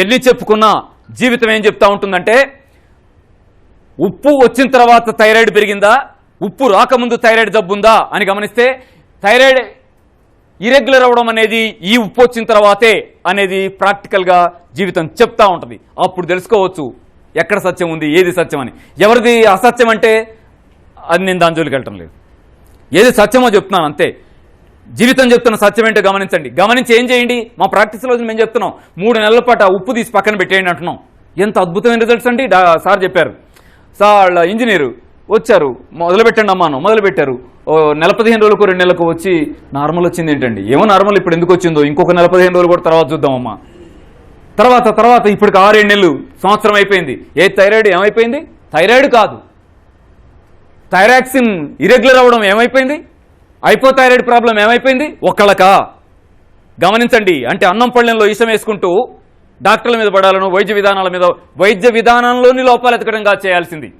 ఎన్ని చెప్పుకున్నా జీవితం ఏం చెప్తా ఉంటుందంటే ఉప్పు వచ్చిన తర్వాత థైరాయిడ్ పెరిగిందా? ఉప్పు రాకముందు థైరాయిడ్ జబ్బు ఉందా అని గమనిస్తే థైరాయిడ్ ఇరెగ్యులర్ అవ్వడం అనేది ఈ ఉప్పు వచ్చిన తర్వాతే అనేది ప్రాక్టికల్గా జీవితం చెప్తా ఉంటుంది. అప్పుడు తెలుసుకోవచ్చు ఎక్కడ సత్యం ఉంది ఏది సత్యం అని. ఎవరిది అసత్యం అంటే అది నేను దాని జోలికి వెళ్ళటం లేదు. ఏది సత్యమో చెప్తున్నాను అంతే. జీవితం చెప్తున్న సత్యం ఏంటో గమనించండి. గమనించి ఏం చేయండి? మా ప్రాక్టీస్ రోజు మేము చెప్తున్నాం. మూడు నెలల పాటు ఉప్పు తీసి పక్కన పెట్టేయండి అంటున్నాం. ఎంత అద్భుతమైన రిజల్ట్స్ అండి? సార్ చెప్పారు. సార్ ఇంజనీరు వచ్చారు. మొదలుపెట్టండి అమ్మాను మొదలుపెట్టారు. ఓ నెల పదిహేను రోజులకు రెండు నెలలకు వచ్చి నార్మల్ వచ్చింది ఏంటండి? ఏమో నార్మల్ ఇప్పుడు ఎందుకు వచ్చిందో? ఇంకొక నెల పదిహేను రోజులు కూడా తర్వాత చూద్దామమ్మా తర్వాత తర్వాత ఇప్పటికి ఆరేడు నెలలు. సంవత్సరం అయిపోయింది. ఏ థైరాయిడ్ ఏమైపోయింది? థైరాయిడ్ కాదు. థైరాక్సిన్ ఇరెగ్యులర్ అవ్వడం ఏమైపోయింది? హైపోథైరాయిడ్ ప్రాబ్లం ఏమైపోయింది? ఒక్కళ్ళకా? గమనించండి. అంటే అన్నం పళ్ళెంలో ఈసం వేసుకుంటూ డాక్టర్ల మీద పడాలను వైద్య విధానాల మీద వైద్య విధానంలోని లోపాలు ఎతకడంగా చేయాల్సింది.